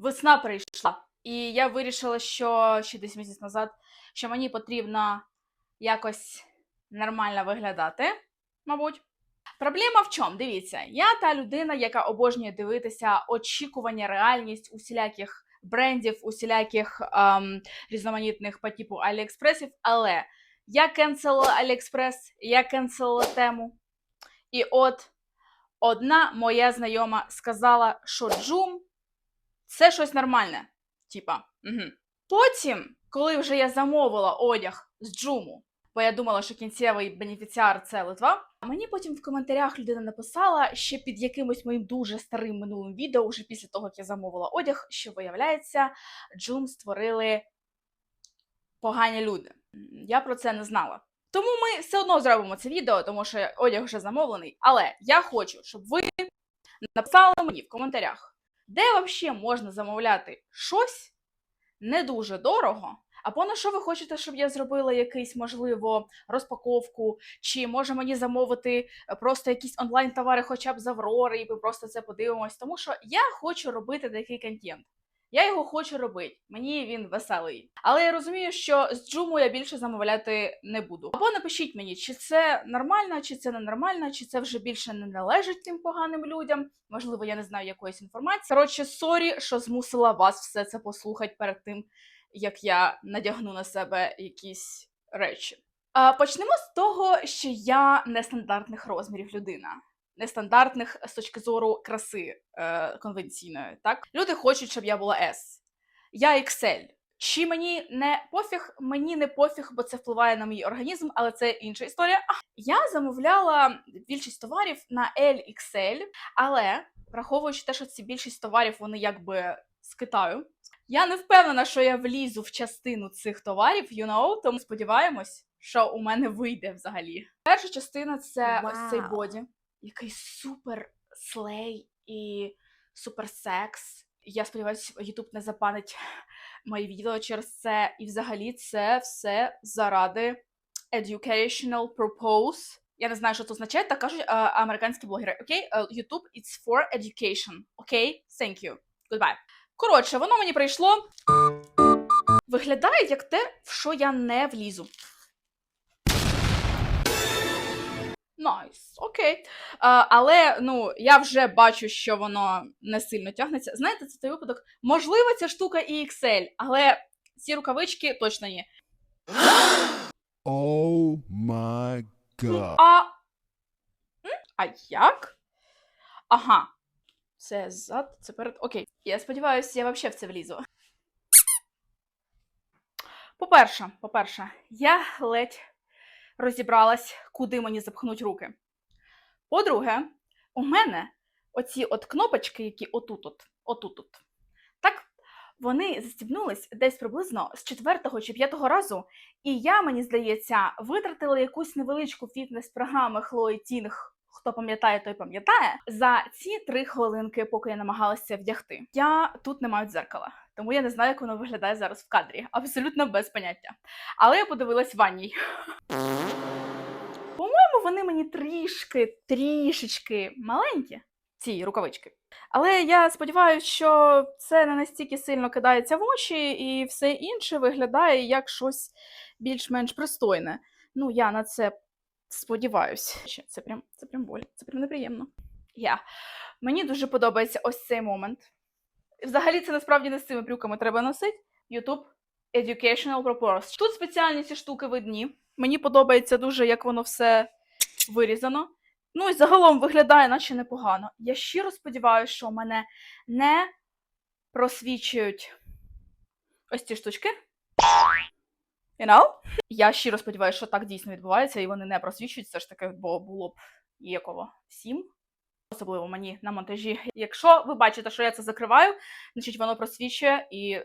весна прийшла, і я вирішила, що ще десь місяць назад, що мені потрібно якось нормально виглядати, мабуть. Проблема в чому? Дивіться, я та людина, яка обожнює дивитися очікування, реальність усіляких брендів, усіляких ем, різноманітних по типу Аліекспресів, але я кенселила Аліекспрес, я кенселила тему. І от одна моя знайома сказала, що Джум це щось нормальне. Типа, угу. Потім, коли вже я замовила одяг з Джуму, бо я думала, що кінцевий бенефіціар це Литва. Мені потім в коментарях людина написала ще під якимось моїм дуже старим минулим відео, вже після того, як я замовила одяг, що виявляється, Джум створили погані люди. Я про це не знала. Тому ми все одно зробимо це відео, тому що одяг вже замовлений. Але я хочу, щоб ви написали мені в коментарях, де взагалі можна замовляти щось не дуже дорого. Або на що ви хочете, щоб я зробила якийсь, можливо, розпаковку, чи може мені замовити е, просто якісь онлайн-товари, хоча б з Аврори, і ми просто це подивимось. Тому що я хочу робити такий контент. Я його хочу робити, мені він веселий. Але я розумію, що з Джуму я більше замовляти не буду. Або напишіть мені, чи це нормально, чи це ненормально, чи це вже більше не належить тим поганим людям. Можливо, я не знаю якоїсь інформації. Коротше, сорі, що змусила вас все це послухати перед тим, як я надягну на себе якісь речі. Почнемо з того, що я нестандартних розмірів людина. Нестандартних з точки зору краси е, конвенційної. Так? Люди хочуть, щоб я була S. Я XL. Чи мені не пофіг? Мені не пофіг, бо це впливає на мій організм, але це інша історія. Я замовляла більшість товарів на LXL, але враховуючи те, що ці більшість товарів вони якби з Китаю. Я не впевнена, що я влізу в частину цих товарів, you know, тому сподіваємось, що у мене вийде взагалі. Перша частина це ось цей боді, який супер слей і супер секс. Я сподіваюся, YouTube не запанить мої відео через це. І взагалі це все заради educational purpose. Я не знаю, що це означає, так кажуть е, американські блогери. Окей, Е, YouTube it's for education. Окей, thank you. Goodbye. Коротше, воно мені прийшло. Виглядає як те, в що я не влізу. Найс, окей. А, але ну, я вже бачу, що воно не сильно тягнеться. Знаєте, це той випадок. Можливо, ця штука і XL, але ці рукавички точно ні. Oh my god. А. А як? Ага. Це зад, це перед. Окей. Я сподіваюся, я взагалі в це влізу. По-перше, по-перше, я ледь розібралась, куди мені запхнуть руки. По-друге, у мене оці от кнопочки, які отут, от, отут, от, так, вони застібнулись десь приблизно з четвертого чи п'ятого разу, і я, мені здається, витратила якусь невеличку фітнес-програму Хлої Тінг. Хто пам'ятає, той пам'ятає за ці три хвилинки, поки я намагалася вдягти. Я тут не маю дзеркала, тому я не знаю, як воно виглядає зараз в кадрі. Абсолютно без поняття. Але я подивилась в ванній. По-моєму, вони мені трішки, трішечки маленькі, ці рукавички. Але я сподіваюся, що це не настільки сильно кидається в очі, і все інше виглядає як щось більш-менш пристойне. Ну, я на це сподіваюся. Це прям, це прям боль, це прям неприємно. Я. Мені дуже подобається ось цей момент. Взагалі, це насправді не з цими брюками треба носити. YouTube Educational Purpose. Тут спеціальні ці штуки видні. Мені подобається дуже, як воно все вирізано. Ну і загалом виглядає, наче непогано. Я щиро сподіваюся, що мене не просвічують ось ці штучки. You know? Я щиро сподіваюся, що так дійсно відбувається, і вони не просвічують все ж таки, бо було б ніяково сім. Особливо мені на монтажі. Якщо ви бачите, що я це закриваю, значить воно просвічує і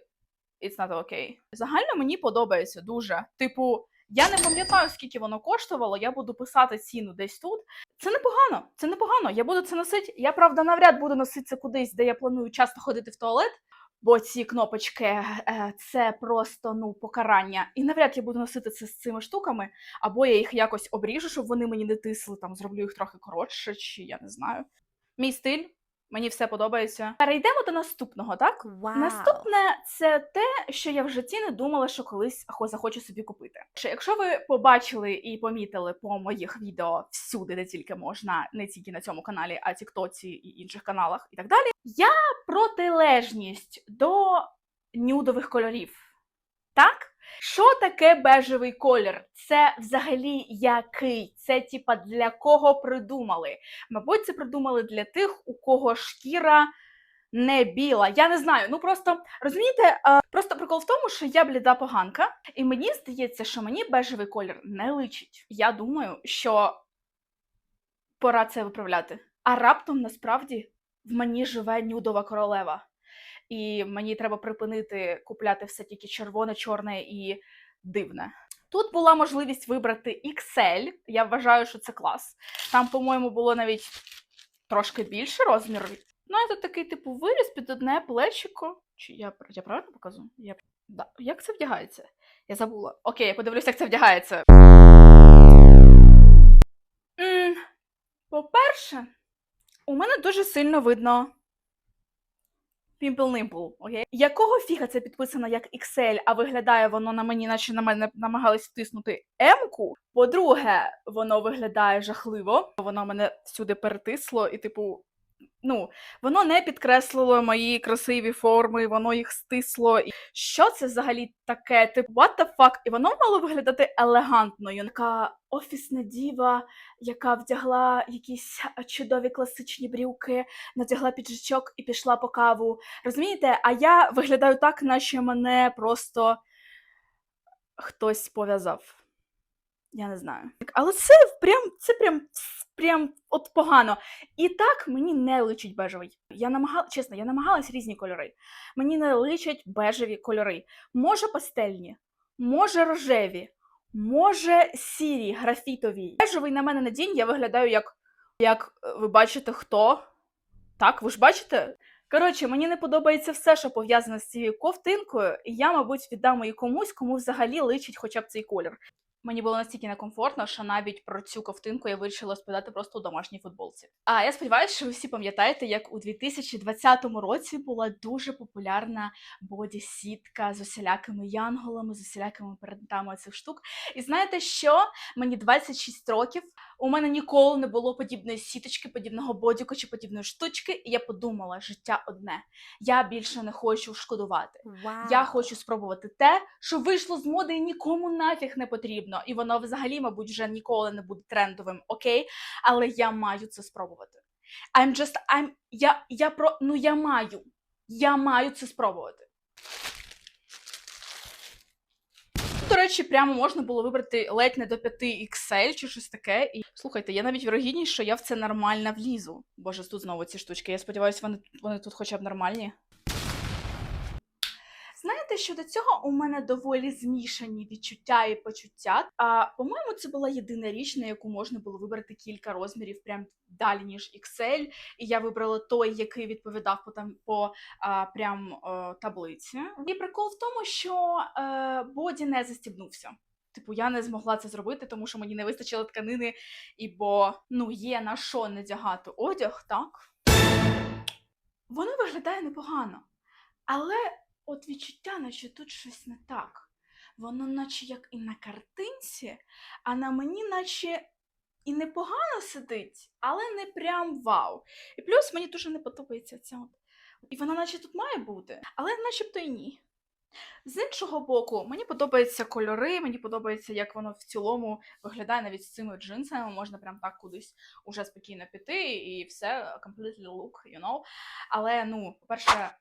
it's not okay. Загально мені подобається дуже. Типу, я не пам'ятаю, скільки воно коштувало, я буду писати ціну десь тут. Це непогано, це непогано. Я буду це носити. Я, правда, навряд буду носити це кудись, де я планую часто ходити в туалет, бо ці кнопочки е, це просто ну покарання. І навряд я буду носити це з цими штуками, або я їх якось обріжу, щоб вони мені не тисли, там зроблю їх трохи коротше, чи я не знаю. Мій стиль Мені все подобається. Перейдемо до наступного, так? Вау. Наступне це те, що я в житті не думала, що колись захочу собі купити. Що якщо ви побачили і помітили по моїх відео всюди, де тільки можна, не тільки на цьому каналі, а Тіктоці і інших каналах і так далі, я протилежність до нюдових кольорів. Так? Що таке бежевий колір? Це взагалі який? Це типа для кого придумали? Мабуть, це придумали для тих, у кого шкіра не біла. Я не знаю. Ну просто розумієте, просто прикол в тому, що я бліда поганка, і мені здається, що мені бежевий колір не личить. Я думаю, що пора це виправляти. А раптом насправді в мені живе нюдова королева. І мені треба припинити купляти все тільки червоне, чорне і дивне. Тут була можливість вибрати XL. Я вважаю, що це клас. Там, по-моєму, було навіть трошки більше розміру. Ну, це такий типу виріс під одне плечико. Чи я, я правильно показую? Я... Да. Як це вдягається? Я забула. Окей, я подивлюся, як це вдягається. По-перше, у мене дуже сильно видно пімпл-нимпл, окей? Якого фіга це підписано як XL, а виглядає воно на мені, наче на мене намагались втиснути М-ку. По-друге, воно виглядає жахливо. Воно мене всюди перетисло, і, типу, ну, воно не підкреслило мої красиві форми, воно їх стисло. І Що це взагалі таке? Типу, what the fuck? І воно мало виглядати елегантною. Така офісна діва, яка вдягла якісь чудові класичні брюки, надягла піджачок і пішла по каву. Розумієте? А я виглядаю так, наче мене просто хтось пов'язав. Я не знаю. Але це прям, це прям, прям от погано. І так мені не личить бежевий. Я намагала, чесно, я намагалась різні кольори. Мені не личать бежеві кольори. Може пастельні, може рожеві, може сірі, графітові. Бежевий на мене надінь, я виглядаю як, як е, ви бачите, хто. Так, ви ж бачите? Коротше, мені не подобається все, що пов'язане з цією ковтинкою, і я, мабуть, віддам її комусь, кому взагалі личить хоча б цей колір. Мені було настільки некомфортно, що навіть про цю ковтинку я вирішила розповідати просто у домашній футболці. А я сподіваюся, що ви всі пам'ятаєте, як у 2020 році була дуже популярна боді-сітка з усілякими янголами, з усілякими принтами цих штук. І знаєте що? Мені 26 років. У мене ніколи не було подібної сіточки, подібного бодіку чи подібної штучки. І я подумала, життя одне. Я більше не хочу шкодувати. Вау. Я хочу спробувати те, що вийшло з моди і нікому нафіг не потрібно. І воно взагалі, мабуть, вже ніколи не буде трендовим, окей? Але я маю це спробувати. I'm just, I'm, я, я про, ну я маю. Я маю це спробувати. До речі, прямо можна було вибрати ледь не до 5 XL чи щось таке. І слухайте, я навіть вірогідність, що я в це нормально влізу. Боже, тут знову ці штучки. Я сподіваюся, вони, вони тут хоча б нормальні. Знаєте, що до цього у мене доволі змішані відчуття і почуття. А по-моєму, це була єдина річ, на яку можна було вибрати кілька розмірів прям далі, ніж XL. І я вибрала той, який відповідав по там по а, прям о, таблиці. І прикол в тому, що е, боді не застібнувся. Типу, я не змогла це зробити, тому що мені не вистачило тканини, і бо ну є на що надягати одяг, так? Воно виглядає непогано. Але от відчуття, наче тут щось не так. Воно наче як і на картинці, а на мені наче і непогано сидить, але не прям вау. І плюс мені дуже не подобається ця от. І вона наче тут має бути, але начебто і ні. З іншого боку, мені подобаються кольори, мені подобається, як воно в цілому виглядає навіть з цими джинсами. Можна прям так кудись уже спокійно піти, і все completely look, you know. Але, ну, по-перше,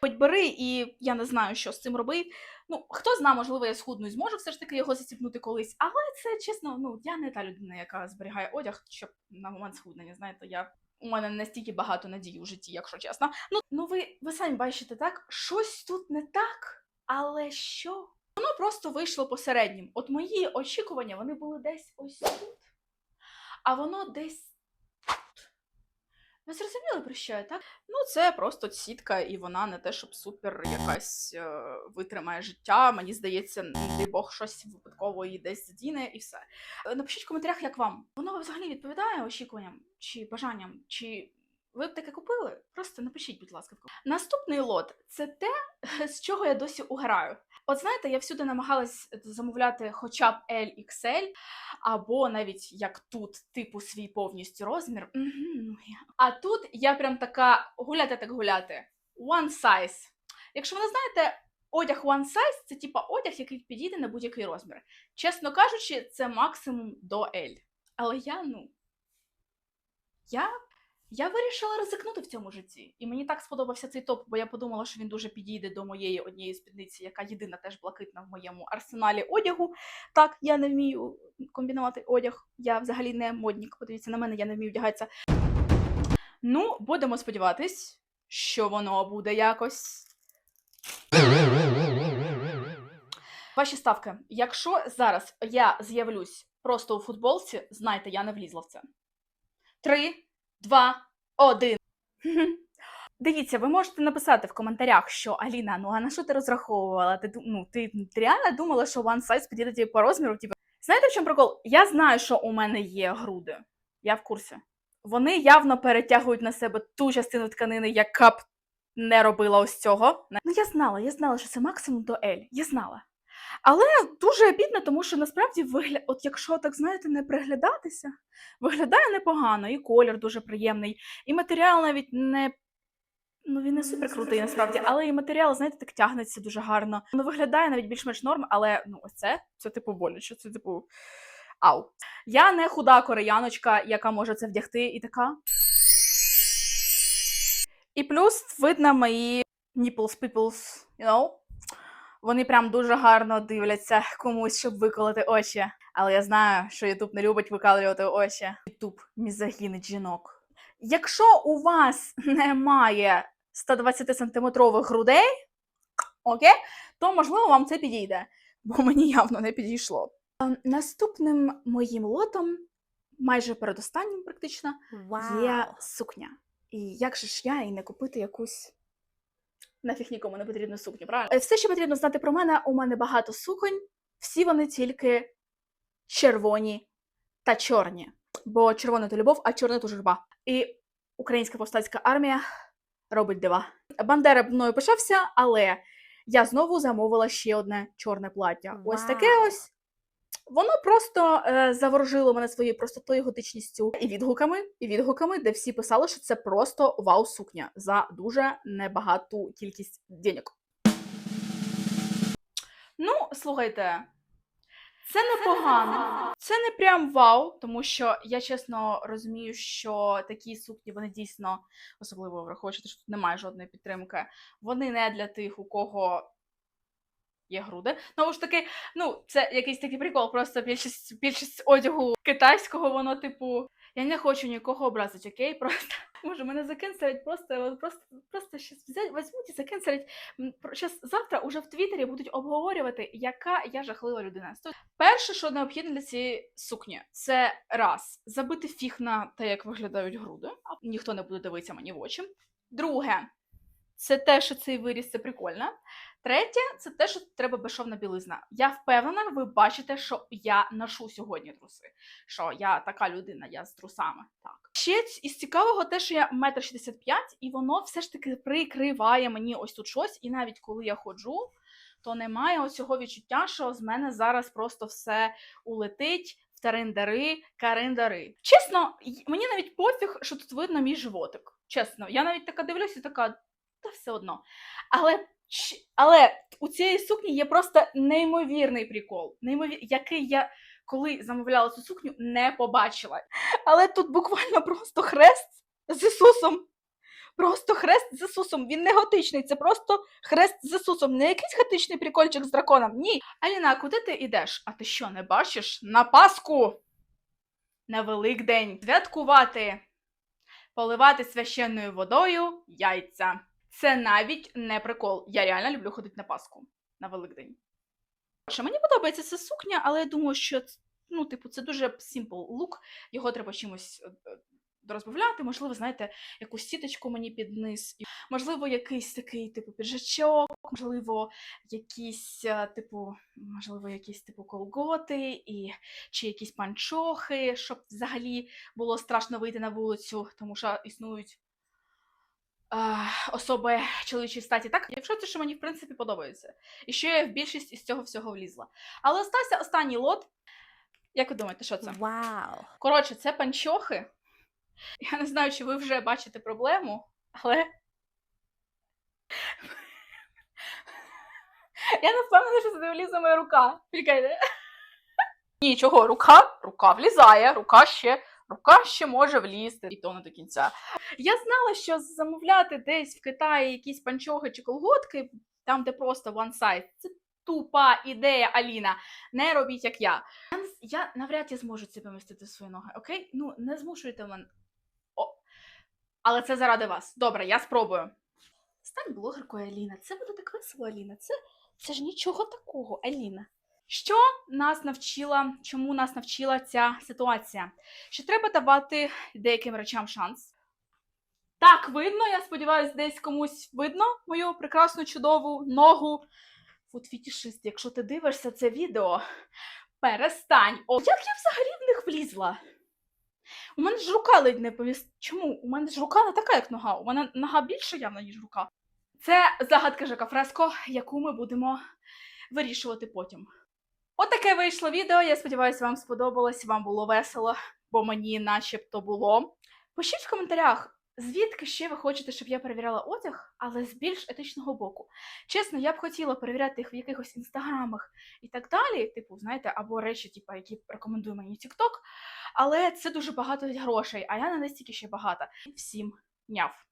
Хоч бери, і я не знаю, що з цим робити. Ну, хто знає, можливо, я схудну і зможу все ж таки його застібнути колись. Але це чесно, ну я не та людина, яка зберігає одяг, щоб на момент схуднення. Знаєте, я у мене настільки багато надій у житті, якщо чесно. Ну, ну ви, ви самі бачите, так? Щось тут не так, але що? Воно просто вийшло посереднім. От мої очікування вони були десь ось тут, а воно десь. Ви зрозуміли про що я, так? Ну, це просто сітка, і вона не те, щоб супер якась е, витримає життя. Мені здається, не дай Бог щось випадково її десь задіне і все. Е, Напишіть в коментарях, як вам. Воно взагалі відповідає очікуванням чи бажанням, чи ви б таке купили? Просто напишіть, будь ласка. Наступний лот це те, з чого я досі уграю. От знаєте, я всюди намагалась замовляти хоча б LXL, або навіть як тут, типу, свій повністю розмір. А тут я прям така гуляти так гуляти. One size. Якщо ви не знаєте, одяг one size це типа одяг, який підійде на будь-який розмір. Чесно кажучи, це максимум до L. Але я, ну. Я. Я вирішила ризикнути в цьому житті. І мені так сподобався цей топ, бо я подумала, що він дуже підійде до моєї однієї спідниці, яка єдина теж блакитна в моєму арсеналі одягу. Так, я не вмію комбінувати одяг. Я взагалі не моднік. Подивіться на мене, я не вмію вдягатися. Ну, будемо сподіватись, що воно буде якось. Ваші ставки. Якщо зараз я з'явлюсь просто у футболці, знайте, я не влізла в це. Три, два, один. Дивіться, ви можете написати в коментарях, що Аліна, ну а на що ти розраховувала? Ти, ну, ти, ти реально думала, що one size підійде тобі по розміру? Типу, знаєте, в чому прикол? Я знаю, що у мене є груди. Я в курсі. Вони явно перетягують на себе ту частину тканини, яка б не робила ось цього. Ну, я знала, я знала, що це максимум до L. Я знала. Але дуже обідно, тому що насправді вигля... от якщо так знаєте, не приглядатися, виглядає непогано, і колір дуже приємний, і матеріал навіть не. Ну, він не супер крутий насправді, але і матеріал, знаєте, так тягнеться дуже гарно. Воно виглядає навіть більш-менш норм, але ну, ось це, це типу боляче, це типу. Ау. Я не худа кореяночка, яка може це вдягти, і така. І плюс видно мої nipples peoples, you know? Вони прям дуже гарно дивляться комусь, щоб виколоти очі. Але я знаю, що Ютуб не любить викалювати очі. Ютуб мізогінить жінок. Якщо у вас немає 120 сантиметрових грудей, окей, то можливо вам це підійде, бо мені явно не підійшло. Ем, Наступним моїм лотом, майже передостаннім практично, є сукня. І як же ж я і не купити якусь. Нафіг нікому не потрібно сукню, правильно? Е, Все, що потрібно знати про мене, у мене багато суконь, всі вони тільки червоні та чорні. Бо червона то любов, а чорна то журба. І українська повстанська армія робить дива. Бандера мною пишався, але я знову замовила ще одне чорне плаття. Ось таке ось. Воно просто е, заворожило мене своєю простотою, готичністю і відгуками, і відгуками, де всі писали, що це просто вау-сукня за дуже небагату кількість денег. Ну, слухайте, це непогано. Це не прям вау, тому що я чесно розумію, що такі сукні вони дійсно, особливо враховуючи, що тут немає жодної підтримки, вони не для тих, у кого є груди. Ну ж таки, ну, це якийсь такий прикол, просто більшість, більшість одягу китайського, воно, типу, я не хочу нікого образити, окей? Просто може мене закенселять, просто, просто, просто щас взять, візьмуть і закенселять. Щас завтра уже в Твіттері будуть обговорювати, яка я жахлива людина. Перше, що необхідно для цієї сукні, це раз забити фіг на те, як виглядають груди. а Ніхто не буде дивитися мені в очі. Друге, це те, що цей виріс це прикольно. Третє, це те, що треба безшовна білизна. Я впевнена, ви бачите, що я ношу сьогодні труси. Що я така людина, я з трусами. Так. Ще із цікавого те, що я метр шістдесят п'ять, і воно все ж таки прикриває мені ось тут щось. І навіть коли я ходжу, то немає оцього відчуття, що з мене зараз просто все улетить. в Тариндари, кариндари. Чесно, мені навіть пофіг, що тут видно мій животик. Чесно, я навіть така дивлюся така, та все одно. Але, але у цієї сукні є просто неймовірний прикол, неймовір... який я коли замовляла цю сукню, не побачила. Але тут буквально просто хрест з Ісусом. Просто хрест з Ісусом. Він не готичний, це просто хрест з Ісусом. Не якийсь готичний прикольчик з драконом. Ні. Аліна, куди ти йдеш? А ти що, не бачиш? На Пасху! На Великдень. Святкувати. Поливати священною водою яйця. Це навіть не прикол. Я реально люблю ходити на Пасху на Великдень. Що мені подобається ця сукня, але я думаю, що ну, типу, це дуже simple лук. Його треба чимось е, е, розбавляти, можливо, знаєте, якусь сіточку мені під низ, можливо, якийсь такий, типу, піджачок, можливо, якісь, е, типу, можливо, якісь типу колготи, і, чи якісь панчохи, щоб взагалі було страшно вийти на вулицю, тому що існують особи чоловічої статі. Так, якщо це, що мені в принципі подобається. І що я в більшість із цього всього влізла. Але остався останній лот. Як ви думаєте, що це? Вау. Коротше, це панчохи. Я не знаю, чи ви вже бачите проблему, але. Я не впевнена, що це влізе моя рука. Чекайте. Ні, чого, рука? Рука влізає, рука ще, рука ще може влізти, і то не до кінця. Я знала, що замовляти десь в Китаї якісь панчохи чи колготки, там, де просто one size, це тупа ідея, Аліна. Не робіть, як я. Я, навряд чи зможу це помістити в свої ноги, окей? Ну, не змушуйте мене. О. Але це заради вас. Добре, я спробую. Стань блогеркою, Аліна. Це буде так весело, Аліна. Це, це ж нічого такого, Аліна. Що нас навчила, чому нас навчила ця ситуація? Що треба давати деяким речам шанс. Так, видно, я сподіваюся, десь комусь видно мою прекрасну чудову ногу. От фітішист, якщо ти дивишся це відео, перестань. О, як я взагалі в них влізла? У мене ж рука ледь не повіс. Чому? У мене ж рука не така, як нога. У мене нога більше явно, ніж рука. Це загадка Жака Фреско, яку ми будемо вирішувати потім. Отаке вийшло відео. Я сподіваюся, вам сподобалось, вам було весело, бо мені начебто було. Пишіть в коментарях, звідки ще ви хочете, щоб я перевіряла одяг, але з більш етичного боку. Чесно, я б хотіла перевіряти їх в якихось інстаграмах і так далі, типу, знаєте, або речі, типу, які рекомендує мені TikTok, але це дуже багато грошей, а я не настільки ще багата. Всім няв.